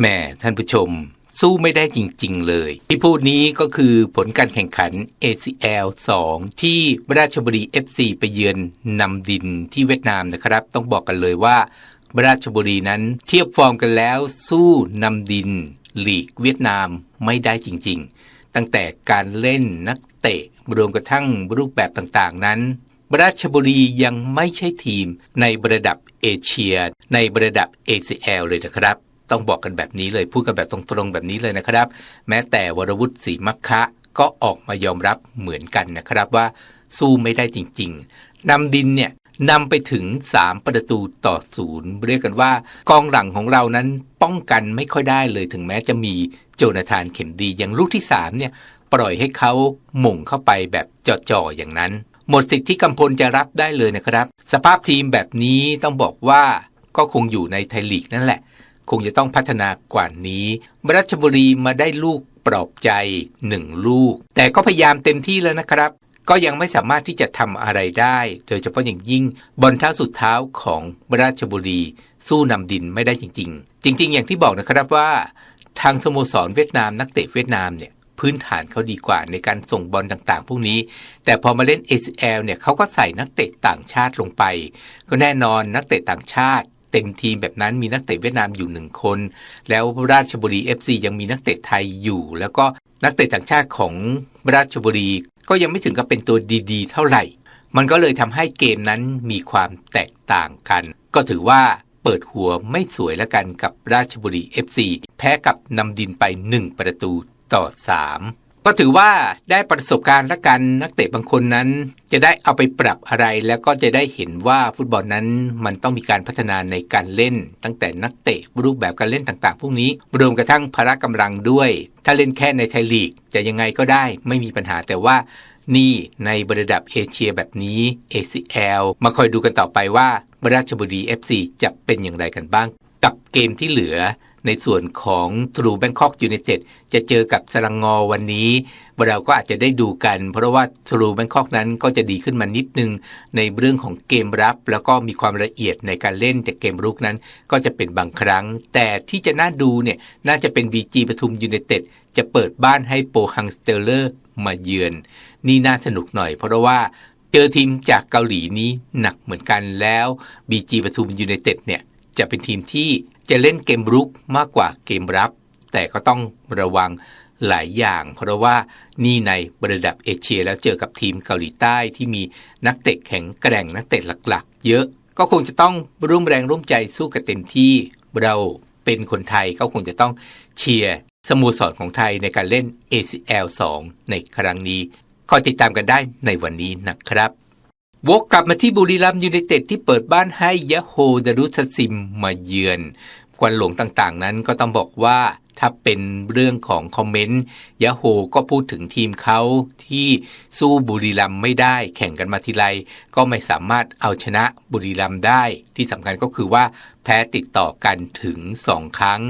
แม่ท่านผู้ชม สู้ไม่ได้จริง ๆ เลย ที่พูดนี้ก็คือผลการแข่งขัน ACL 2 ที่ราชบุรี FC ไปเยือนนำดินที่เวียดนามนะครับ ต้องบอกกันเลยว่า ราชบุรีนั้นเทียบฟอร์มกันแล้ว สู้นำดินลีกเวียดนามไม่ได้จริง ๆ ตั้งแต่การเล่นนักเตะรวมกระทั่งรูปแบบต่างๆนั้น ราชบุรียังไม่ใช่ทีมในระดับเอเชีย ในระดับ ACL เลยนะครับ ต้องบอกกันแบบนี้เลยพูดกันแบบตรงๆแบบนี้เลยนะครับ แม้แต่วรวุฒิศรีมัคคะก็ออกมายอมรับเหมือนกันนะครับว่าสู้ไม่ได้จริง ๆนำดินเนี่ยนำไปถึง 3 ประตูต่อศูนย์เรียกกันว่ากองหลังของเรานั้นป้องกันไม่ค่อยได้เลยถึงแม้จะมีโจนาธานเข็มดีอย่างลูกที่ 3 เนี่ย ปล่อยให้เขาหม่งเข้าไปแบบจ่อๆอย่างนั้น หมดสิทธิ์ที่กำพลจะรับได้เลยนะครับ สภาพทีมแบบนี้ต้องบอกว่าก็คงอยู่ในไทยลีกนั่นแหละ คงจะต้องพัฒนากว่านี้ราชบุรีมาได้ลูกปลอบใจหนึ่งลูก แต่ก็พยายามเต็มที่แล้วนะครับ ก็ยังไม่สามารถที่จะทำอะไรได้ โดยเฉพาะอย่างยิ่งบอลเท้าสุดเท้าของราชบุรี สู้นำดินไม่ได้จริง ๆ จริง ๆ อย่างที่บอกนะครับว่า ทางสโมสรเวียดนามนักเตะเวียดนามเนี่ยพื้นฐานเขาดีกว่าในการส่งบอลต่างๆ พวกนี้ แต่พอมาเล่น ACL เนี่ยเขาก็ใส่นักเตะต่างชาติลงไป ก็แน่นอนนักเตะต่างชาติ เต็มทีมแบบนั้นมีนักเตะเวียดนามอยู่หนึ่งคน แล้วราชบุรี FC ยังมีนักเตะไทยอยู่ แล้วก็นักเตะต่างชาติของราชบุรี ก็ยังไม่ถึงกับเป็นตัวดีๆ เท่าไหร่ มันก็เลยทำให้เกมนั้นมีความแตกต่างกัน ก็ถือว่าเปิดหัวไม่สวยแล้วกันกับราชบุรี FC แพ้กับนำดินไป 1 ประตูต่อ 3 ก็ถือว่าได้ประสบการณ์ละกันนักเตะบางคนนั้น จะได้เอาไปปรับอะไร แล้วก็จะได้เห็นว่าฟุตบอลนั้นมันต้องมีการพัฒนาในการเล่น ตั้งแต่นักเตะรูปแบบการเล่นต่างๆ พวกนี้ รวมกระทั่งพละกำลังด้วย ถ้าเล่นแค่ในไทยลีก จะยังไงก็ได้ไม่มีปัญหาแต่ว่านี่ในระดับเอเชียแบบนี้ ACL มาคอยดูกันต่อไปว่าราชบุรี FC จะเป็นอย่างไรกันบ้าง กับเกมที่เหลือ ในส่วนของทรูแบงคอกยู n นเต็ดจะเจอกับสลังงอวันนี้เราก็อาจจะได้ดูกัน เพราะว่าทรูแบงคอกนั้นก็จะดีขึ้นมานิดนึง ในเรื่องของเกมรับ แล้วก็มีความละเอียดในการเล่นแต่เกมรุกนั้นก็จะเป็นบางครั้ง แต่ที่จะน่าดูเนี่ยน่าจะเป็น BG ปทุมยู n นเต็ดจะเปิดบ้านให้โปฮังสเตอร์เลอร์มาเยือน นี่น่าสนุกหน่อย เพราะว่าเจอทีมจากเกาหลีนี้หนักเหมือนกันแล้ว BG ปทุมยู n นเต็ดเนี่ยจะเป็นทีมที่ จะเล่นเกมรุกมากกว่าเกมรับ แต่ก็ต้องระวังหลายอย่าง เพราะว่านี่ในระดับเอเชียแล้วเจอกับทีมเกาหลีใต้ที่มีนักเตะแข็งแกร่งนักเตะหลักๆ เยอะก็คงจะต้องร่วมแรงร่วมใจสู้กันเต็มที่เราเป็นคนไทยก็คงจะต้องเชียร์สโมสรของไทยในการเล่น ACL 2 ในครั้งนี้ก็ติดตามกันได้ในวันนี้นะครับ วกกลับมาที่บุรีรัมย์ยูไนเต็ดที่เปิดบ้านให้ยะโฮดารุสซิมมาเยือน ควันหลงต่างๆ นั้นก็ต้องบอกว่าถ้าเป็นเรื่องของคอมเมนต์ยะโฮก็พูดถึงทีมเขาที่สู้บุรีรัมไม่ได้ แข่งกันมาทีไรก็ไม่สามารถเอาชนะบุรีรัมได้ ที่สำคัญก็คือว่าแพ้ติดต่อกันถึง 2 ครั้ง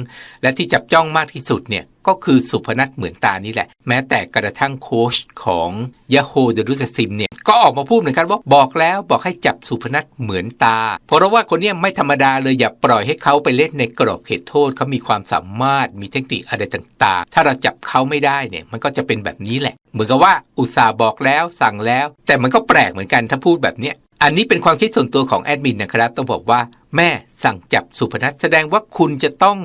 และที่จับจ้องมากที่สุดเนี่ยก็คือสุพนัทเหมือนตานี่แหละ แม้แต่กระทั่งโค้ชของยาโฮเดรุสซิมเนี่ย ก็ออกมาพูดเหมือนกันว่าบอกแล้วบอกให้จับสุพนัทเหมือนตา เพราะว่าคนนี้ไม่ธรรมดาเลยอย่าปล่อยให้เขาไปเล่นในกรอบเขตโทษเขามีความสามารถมีเทคนิคอะไรต่างๆ ถ้าเราจับเขาไม่ได้เนี่ยมันก็จะเป็นแบบนี้แหละ เหมือนกับว่าอุตส่าห์บอกแล้วสั่งแล้ว แต่มันก็แปลกเหมือนกันถ้าพูดแบบเนี้ย อันนี้เป็นความคิดส่วนตัวของแอดมินนะครับ ต้องบอกว่าแม่สั่งจับสุพนัทแสดงว่าคุณจะต้อง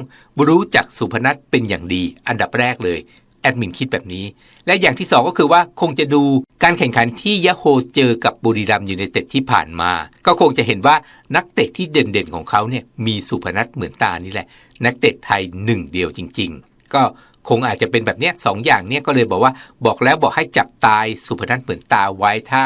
รู้จักสุพนัทเป็นอย่างดี อันดับแรกเลยแอดมินคิดแบบนี้ และอย่างที่สองก็คือว่าคงจะดูการแข่งขันที่ยะโฮเจอกับบุรีรัมยูไนเต็ดที่ผ่านมา ก็คงจะเห็นว่านักเตะที่เด่นๆของเขาเนี่ยมีสุพนัทเหมือนตานี่แหละ นักเตะไทยหนึ่งเดียวจริง ๆ ก็ คงอาจจะเป็นแบบเนี้ยสองอย่างเนี้ยก็เลยบอกว่าบอกแล้วบอกให้จับตายสุพนัทเหมือนตาไว้ถ้า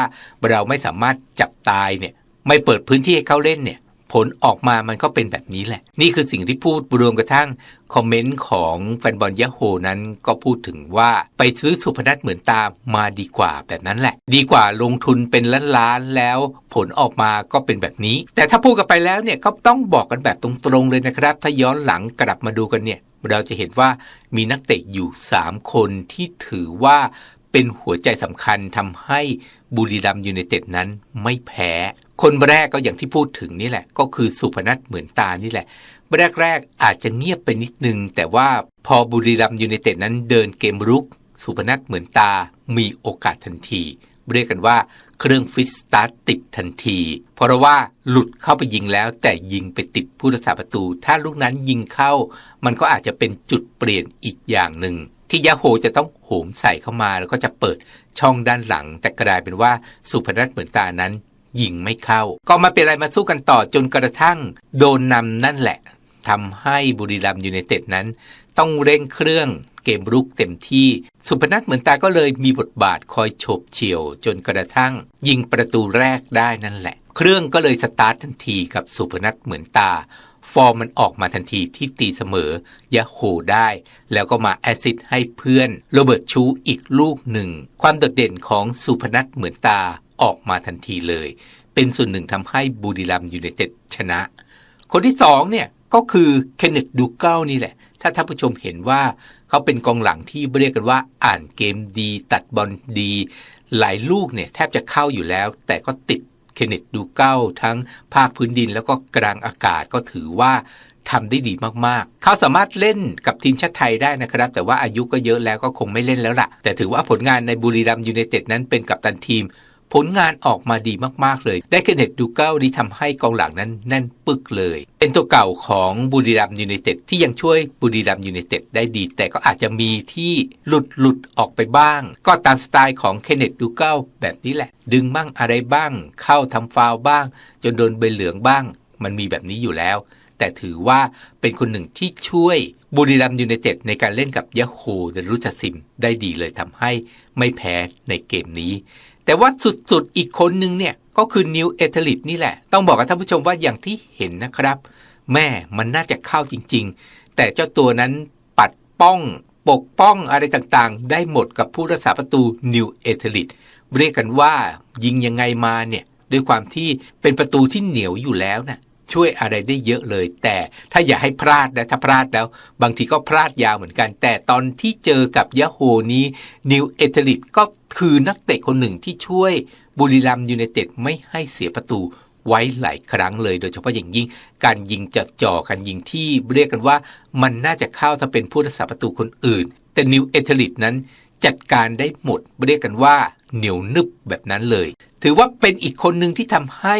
เราไม่สามารถจับตายเนี่ยไม่เปิดพื้นที่ให้เขาเล่นเนี่ยผลออกมามันก็เป็นแบบนี้แหละ นี่คือสิ่งที่พูดรวมกระทั่ง คอมเมนต์ของแฟนบอลยะโฮนั้นก็พูดถึงว่าไปซื้อสุพนัทเหมือนตามาดีกว่าแบบนั้นแหละ ดีกว่าลงทุนเป็นล้านๆแล้วผลออกมาก็เป็นแบบนี้ แต่ถ้าพูดกันไปแล้วเนี่ยก็ต้องบอกกันแบบตรงๆเลยนะครับ ถ้าย้อนหลังกลับมาดูกันเนี่ย เราจะเห็นว่ามีนักเตะอยู่ 3 คนที่ถือว่าเป็นหัวใจสำคัญทำให้บุรีรัมยูไนเต็ดนั้นไม่แพ้ คนแรกก็อย่างที่พูดถึงนี่แหละ ก็คือสุพนัทเหมือนตานี่แหละแรกๆอาจจะเงียบไปนิดนึง แต่ว่าพอบุรีรัมยูไนเต็ดนั้นเดินเกมรุก สุพนัทเหมือนตามีโอกาสทันที เรียกกันว่า เครื่องฟิตสตาร์ตติดทันที เพราะว่าหลุดเข้าไปยิงแล้ว แต่ยิงไปติดผู้รักษาประตู ถ้าลูกนั้นยิงเข้า มันก็อาจจะเป็นจุดเปลี่ยนอีกอย่างหนึ่งที่ยาโฮจะต้องโหมใส่เข้ามาแล้วก็จะเปิดช่องด้านหลัง แต่กลายเป็นว่าสุพนัทเหมือนตานั้น ยิงไม่เข้า ก็มาเป็นอะไรมาสู้กันต่อจนกระทั่ง โดนนำนั่นแหละทำให้บุรีรัมย์ยูไนเต็ดนั้น ต้องเร่งเครื่องเกมรุกเต็มที่ สุพนัทเหมือนตาก็เลยมีบทบาทคอยโฉบเฉี่ยว จนกระทั่ง ยิงประตูแรกได้นั่นแหละ เครื่องก็เลยสตาร์ททันทีกับสุพนัทเหมือนตา ฟอร์มมันออกมาทันทีที่ตีเสมอยะโฮได้ แล้วก็มาแอซิดให้เพื่อนโรเบิร์ตชูอีกลูกหนึ่ง ความโดดเด่นของสุพนัทเหมือนตาออกมาทันทีเลย เป็นส่วนหนึ่งทำให้บุรีรัมย์ยูไนเต็ดชนะ คนที่สองเนี่ยก็คือเคนเนตดูเก้านี่แหละ ถ้าท่านผู้ชมเห็นว่า เขาเป็นกองหลังที่เรียกกันว่าอ่านเกมดี ตัดบอลดี หลายลูกเนี่ยแทบจะเข้าอยู่แล้ว แต่ก็ติดเคนเนตดูเก้าทั้งภาคพื้นดินแล้วก็กลางอากาศก็ถือว่าทำได้ดีมากๆ เขาสามารถเล่นกับทีมชาติไทยได้นะครับ แต่ว่าอายุก็เยอะแล้วก็คงไม่เล่นแล้วล่ะ แต่ถือว่าผลงานในบุรีรัมย์ยูไนเต็ดนั้นเป็นกัปตันทีม ผลงานออกมาดีมากๆเลย ได้เคนเนตดูเก้านี้ทำให้กองหลังนั้นแน่นปึกเลย เป็นตัวเก่าของบุรีรัมยูไนเต็ดที่ยังช่วยบุรีรัมยูไนเต็ดได้ดี แต่ก็อาจจะมีที่หลุดหลุดออกไปบ้าง ก็ตามสไตล์ของเคนเนตดูเก้าแบบนี้แหละ ดึงบ้างอะไรบ้าง เข้าทำฟาวบ้าง จนโดนใบเหลืองบ้าง มันมีแบบนี้อยู่แล้ว แต่ถือว่าเป็นคนหนึ่งที่ช่วยบุรีรัมย์ยูไนเต็ดในการเล่นกับยะโฮเดรุจซิมได้ดีเลยทำให้ไม่แพ้ในเกมนี้ แต่ว่าสุดๆ อีกคนนึงเนี่ย ก็คือนิวเอเทลิตนี่แหละ ต้องบอกกับท่านผู้ชมว่าอย่างที่เห็นนะครับ แม่มันน่าจะเข้าจริง ๆ แต่เจ้าตัวนั้นปัดป้อง ปกป้องอะไรต่างๆ ได้หมดกับผู้รักษาประตูนิวเอเทลิตเรียกกันว่ายิงยังไงมาเนี่ยด้วยความที่เป็นประตูที่เหนียวอยู่แล้วนะ ช่วยอะไรได้เยอะเลย แต่ถ้าอย่าให้พลาดนะถ้าพลาดแล้ว บางทีก็พลาดยาวเหมือนกัน แต่ตอนที่เจอกับยะโฮนี้นิวเอเทลิตก็คือนักเตะคนหนึ่งที่ช่วยบุรีรัมยูไนเต็ดไม่ให้เสียประตูไว้หลายครั้งเลย โดยเฉพาะอย่างยิ่ง การยิงจัดจ่อการยิงที่เรียกกันว่า มันน่าจะเข้าถ้าเป็นผู้รักษาประตูคนอื่น แต่นิวเอเทลิตนั้นจัดการได้หมดเรียกกันว่าเหนียวนึบแบบนั้นเลย ถือว่าเป็นอีกคนหนึ่งที่ทำให้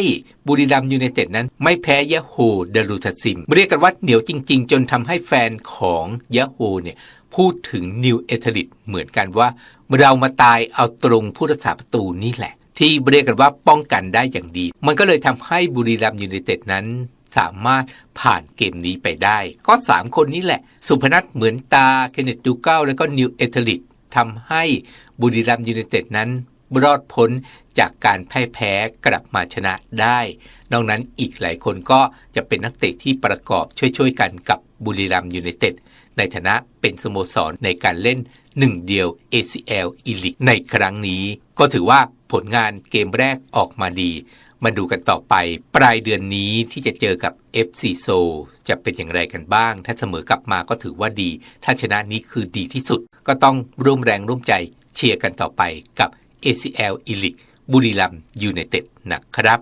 บุรีรัมยูไนเต็ดนั้น ไม่แพ้ยะโฮเดลูทัซิม เรียกกันว่าเหนียวจริง ๆ จนทำให้แฟนของยะโฮเนี่ยพูดถึงนิวเอเทลิตเหมือนกันว่า เรามาตายเอาตรงผู้รักษาประตูนี่แหละ ที่เรียกกันว่าป้องกันได้อย่างดี มันก็เลยทำให้บุรีรัมยูไนเต็ดนั้น สามารถผ่านเกมนี้ไปได้ ก็ 3 คนนี้แหละ สุพนัทเหมือนตาเคนเนตดูเก้าแล้วก็นิวเอเทลิตทำให้บุรีรัมยูไนเต็ดนั้นรอดพ้น จากการพ่ายแพ้กลับมาชนะได้ นอกนั้นอีกหลายคนก็จะเป็นนักเตะที่ประกอบช่วยๆกันกับบุรีรัมยูไนเต็ดในฐานะเป็นสโมสรในการเล่นหนึ่งเดียว ACL อีลิกในครั้งนี้ ก็ถือว่าผลงานเกมแรกออกมาดี มาดูกันต่อไป ปลายเดือนนี้ที่จะเจอกับ FC s o จะเป็นอย่างไรกันบ้าง ถ้าเสมอกลับมาก็ถือว่าดี ถ้าชนะนี้คือดีที่สุด ก็ต้องร่วมแรงร่วมใจเชียร์กันต่อไปกับ ACL อีลิก บุรีรัมยูไนเต็ดนะครับ